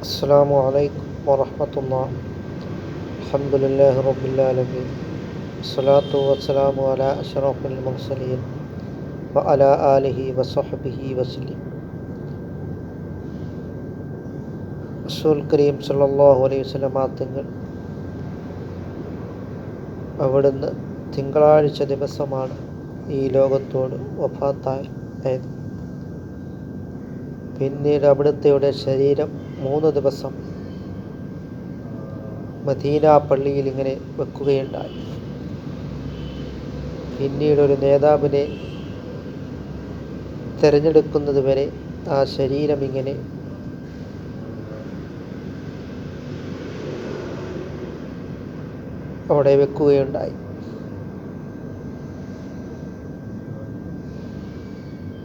السلام عليكم ورحمة الله الحمد لله رب العالمين الصلاة والسلام على أشرف المرسلين وعلى آله وصحبه وسلم റസൂൽ കരീം സല്ലല്ലാഹു അലൈഹി വസല്ലമ തങ്ങൾ അവിടുന്ന് തിങ്കളാഴ്ച ദിവസമാണ് ഈ ലോകത്തോട് വഫാത്തായത് പിന്നീട് അവിടുത്തെയുടെ ശരീരം മൂന്ന് ദിവസം മദീന പള്ളിയിൽ ഇങ്ങനെ വെക്കുകയുണ്ടായി. പിന്നീട് ഒരു നേതാവിനെ തിരഞ്ഞെടുക്കുന്നത് വരെ ആ ശരീരം ഇങ്ങനെ അവിടെ വെക്കുകയുണ്ടായി.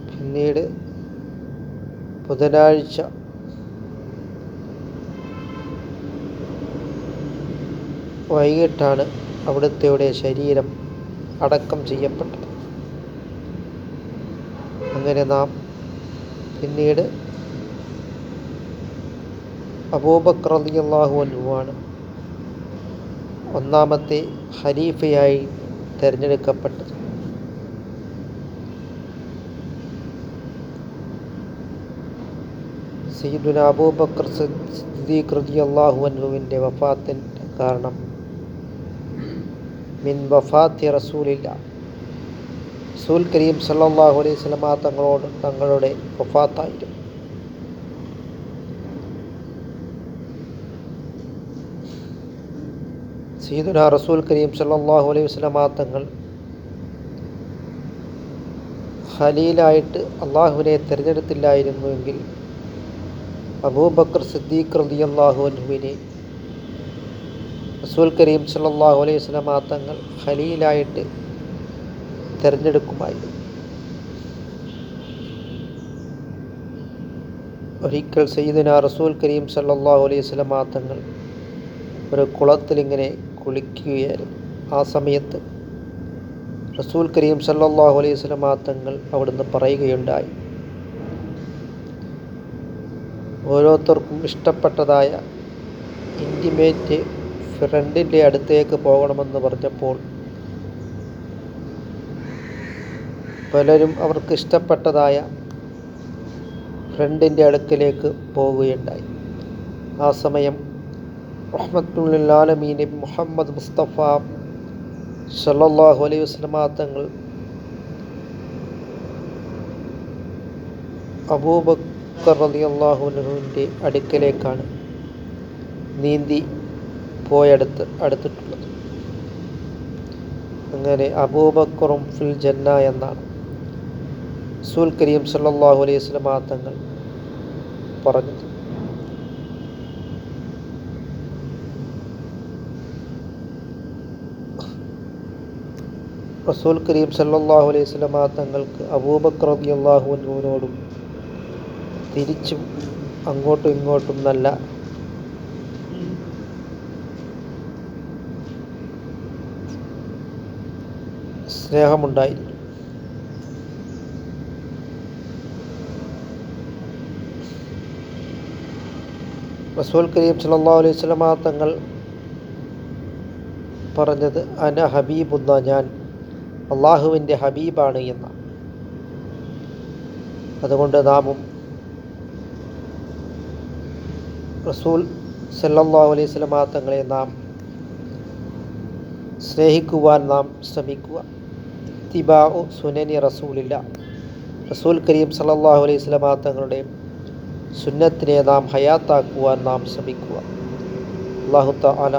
പിന്നീട് ബുധനാഴ്ച വൈകിട്ടാണ് അവിടുത്തെയുടെ ശരീരം അടക്കം ചെയ്യപ്പെട്ടത്. അങ്ങനെ നാം പിന്നീട് അബൂബക്കർ റളിയല്ലാഹു അനുവാണ് ഒന്നാമത്തെ ഖലീഫയായി തിരഞ്ഞെടുക്കപ്പെട്ടത്. സീദുൽ അബൂബക്കർ സിദ്ദീഖ് റളിയല്ലാഹു അൻഹുവിന്റെ വഫാത്തിന്റെ കാരണം മിൻ വഫാത്തി റസൂലില്ല. റസൂൽ കരീം സല്ലാഹു അലൈഹി സ്വലമ തങ്ങളോട് തങ്ങളുടെ വഫാത്തായിരുന്നു. സീദുന റസൂൽ കരീം സല്ലാഹു അലൈഹി വസല്ലമ തങ്ങൾ ഖലീലായിട്ട് അള്ളാഹുവിനെ തിരഞ്ഞെടുത്തില്ലായിരുന്നുവെങ്കിൽ അബൂബക്കർ സിദ്ദീഖ് റളിയല്ലാഹു അൻഹുവിനെ റസൂൽ കരീം സല്ലാഹു അലൈഹി വസല്ലമ തങ്ങൾ ഖലീലായിട്ട് തിരഞ്ഞെടുക്കുമായിരുന്നു ഒരിക്കൽ സയ്യിദിന റസൂൽ കരീം സല്ലാഹു അലൈഹി വസല്ലമ തങ്ങൾ ഒരു കുളത്തിലിങ്ങനെ കുളിക്കുകയായിരുന്നു. ആ സമയത്ത് റസൂൽ കരീം സല്ലാഹു അലൈഹി വസല്ലമ തങ്ങൾ അവിടുന്ന് പറയുകയുണ്ടായി ഓരോരുത്തർക്കും ഇഷ്ടപ്പെട്ടതായ ഇന്റിമേറ്റ് ഫ്രണ്ടിന്റെ അടുത്തേക്ക് പോകണമെന്ന് പറഞ്ഞപ്പോൾ പലരും അവർക്ക് ഇഷ്ടപ്പെട്ടതായ ഫ്രണ്ടിന്റെ അടുക്കിലേക്ക് പോവുകയുണ്ടായി. ആ സമയം റഹ്മത്തുല്ലാലമീൻ മുഹമ്മദ് മുസ്തഫ സല്ലാഹു അലൈഹി വസ്ലമാ തങ്ങൾ അബൂബക്കർ റളിയല്ലാഹു അൻഹുവിന്റെ അടുക്കലേക്കാണ് നീന്തി പോയടുത്ത് അടുത്തിട്ടുള്ളത്. അങ്ങനെ അബൂബക്കറും ഫിൽ ജന്ന എന്നാണ്. റസൂൽ കരീം സല്ലാഹു അലൈഹി വസല്ലമ തങ്ങൾ പറഞ്ഞത്. റസൂൽ കരീം സല്ലാഹു അലൈഹി വസല്ലമ തങ്ങൾക്ക് അബൂബക്കർ അൻഹുവിനോടും തിരിച്ചും അങ്ങോട്ടും ഇങ്ങോട്ടും നല്ല സ്നേഹമുണ്ടായിരുന്നു. റസൂൽ കരീം സല്ലല്ലാഹു അലൈഹി വസല്ലമ തങ്ങൾ പറഞ്ഞത് അന ഹബീബുന്ന ഞാൻ അള്ളാഹുവിന്റെ ഹബീബാണ് എന്ന. അതുകൊണ്ട് നാമും റസൂൽ സല്ലല്ലാഹു അലൈഹി വസല്ലമ തങ്ങളെ നാം സ്നേഹിക്കുവാൻ നാം ശ്രമിക്കുക. തിബാഉ സുനനി റസൂലില്ല. റസൂൽ കരീം സല്ലല്ലാഹു അലൈഹി വസല്ലമ തങ്ങളുടെ സുന്നത്തിനെ നാം ഹയാത്താക്കുവാൻ നാം ശ്രമിക്കുക. അള്ളാഹു തആല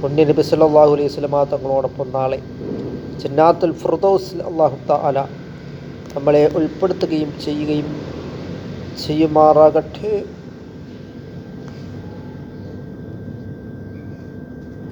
പുണ്യ നബി സല്ലല്ലാഹു അലൈഹി വസല്ലമ തങ്ങളോടൊപ്പം നാളെ ജന്നാത്തുൽ ഫിർദൗസിൽ അള്ളാഹു തആല നമ്മളെ ഉൾപ്പെടുത്തുകയും ചെയ്യുകയും ചെയ്യുമാറാകട്ടെ.